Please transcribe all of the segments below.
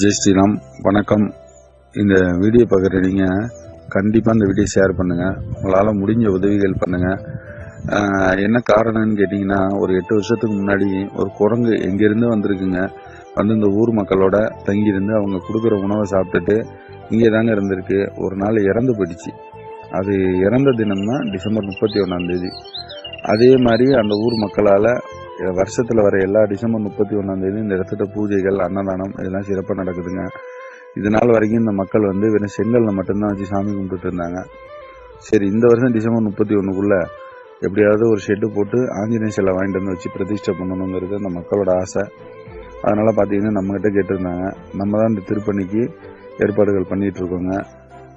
ஜெய் ஸ்ரீராம் வணக்கம். இந்த வீடியோ பார்க்குற நீங்கள் கண்டிப்பாக இந்த வீடியோ ஷேர் பண்ணுங்கள் உங்களால் முடிஞ்ச உதவிகள் பண்ணுங்கள் என்ன காரணம்னு கேட்டிங்கன்னா ஒரு எட்டு வருஷத்துக்கு முன்னாடி ஒரு குரங்கு எங்கேருந்து வந்திருக்குங்க? வந்து இந்த ஊர் மக்களோட தங்கியிருந்து அவங்க கொடுக்குற உணவை சாப்பிட்டுட்டு இங்கே தாங்க இருந்திருக்கு. ஒரு நாள் இறந்து போயிடுச்சு. அது இறந்த தினம் தான் டிசம்பர் முப்பத்தி ஒன்றாந்தேதி அதே மாதிரி அந்த ஊர் மக்களால் வருஷத்தில் வர எல்லா டிசம்பர் முப்பத்தி ஒன்றாந்தேதி இந்த இடத்துல பூஜைகள் அன்னதானம் இதெல்லாம் சிறப்பாக நடக்குதுங்க. இது நாள் வரைக்கும் இந்த மக்கள் வந்து வெறும் செங்கல்ல மட்டும்தான் வச்சு சாமி கும்பிட்டு இருந்தாங்க. சரி இந்த வருஷம் டிசம்பர் முப்பத்தி ஒன்றுக்குள்ளே எப்படியாவது ஒரு ஷெட்டு போட்டு ஆஞ்சநேய சிலை வாங்கிட்டு வந்து வச்சு பிரதிஷ்டை பண்ணணுங்கிறது அந்த மக்களோட ஆசை. அதனால பார்த்தீங்கன்னா நம்மகிட்ட கேட்டிருந்தாங்க. நம்ம தான் இந்த திருப்பணிக்கு ஏற்பாடுகள் பண்ணிட்டு இருக்கோங்க.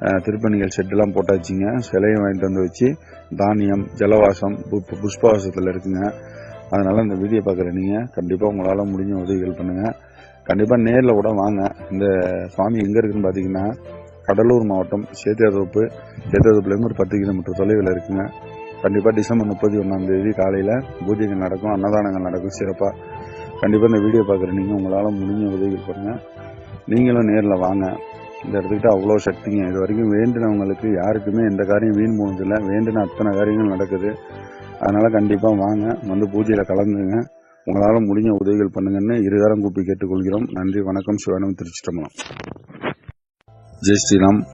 திருப்பணிகள் ஷெட்டெல்லாம் போட்டாச்சுங்க. சிலையை வாங்கிட்டு வந்து வச்சு தானியம் ஜலவாசம் புஷ்பவாசத்தில் இருக்குங்க. அதனால் இந்த வீடியோ பார்க்குற நீங்கள் கண்டிப்பாக உங்களால் முடிஞ்ச உதவிகள் பண்ணுங்கள் கண்டிப்பாக நேரில் கூட வாங்க. இந்த சுவாமி எங்கே இருக்குதுன்னு பார்த்தீங்கன்னா கடலூர் மாவட்டம் சேத்தியாதோப்பு சேத்தியாதோப்புலேருந்து ஒரு பத்து கிலோமீட்டர் தொலைவில் இருக்குங்க. கண்டிப்பாக டிசம்பர் முப்பத்தி ஒன்றாம் தேதி காலையில் பூஜைகள் நடக்கும் அன்னதானங்கள் நடக்கும் சிறப்பாக கண்டிப்பாக இந்த வீடியோ பார்க்குற நீங்கள் உங்களால் முடிஞ்ச உதவிகள் பண்ணுங்கள் நீங்களும் நேரில் வாங்க. இந்த இடத்துக்கிட்ட அவ்வளோ சக்திங்க. இது வரைக்கும் வேண்டினவங்களுக்கு யாருக்குமே எந்த காரியம் வீண் போனதில்லை. வேண்டின அத்தனை காரியங்கள் நடக்குது. அதனால் கண்டிப்பாக வாங்க. வந்து பூஜையில் கலந்துங்க. உங்களால் முடிஞ்ச உதவிகள் பண்ணுங்கன்னு இருகாரம் கூப்பி கேட்டுக்கொள்கிறோம். நன்றி வணக்கம். சிவனம் திருச்சிட்டம்பலம் ஜெய் ஸ்ரீராம்.